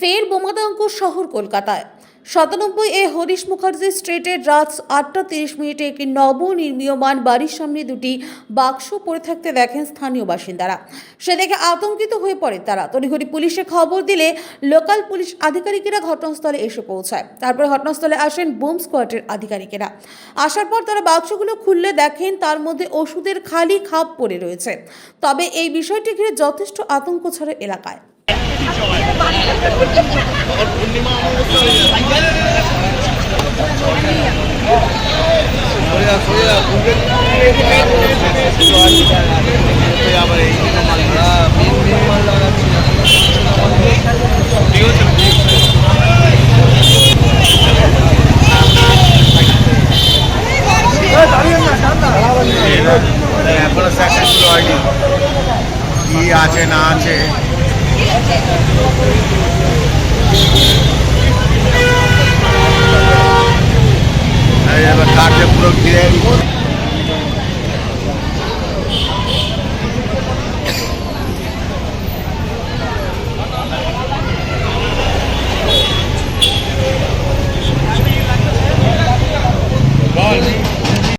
ফের বোমাতঙ্ক শহর কলকাতায়। সাতানব্বই এ হরিশ মুখার্জি স্ট্রিটের রাত আটটা তিরিশ মিনিটে একটি নবনির্মীয়মান বাড়ির সামনে দুটি বাক্স পড়ে থাকতে দেখেন স্থানীয় বাসিন্দারা। সে দেখে আতঙ্কিত হয়ে পড়ে তারা। তড়িঘড়ি পুলিশে খবর দিলে লোকাল পুলিশ আধিকারিকেরা ঘটনাস্থলে এসে পৌঁছায়। তারপর ঘটনাস্থলে আসেন বোম স্কোয়াডের আধিকারিকেরা। আসার পর তারা বাক্সগুলো খুললে দেখেন তার মধ্যে ওষুধের খালি খাপ পড়ে রয়েছে। তবে এই বিষয়টি ঘিরে যথেষ্ট আতঙ্ক ছড়ে এলাকায়। এখনও সাকসেসফুল হয়নি কি আছে না আছে? এই এবার কাঠে পুরো ঘিরে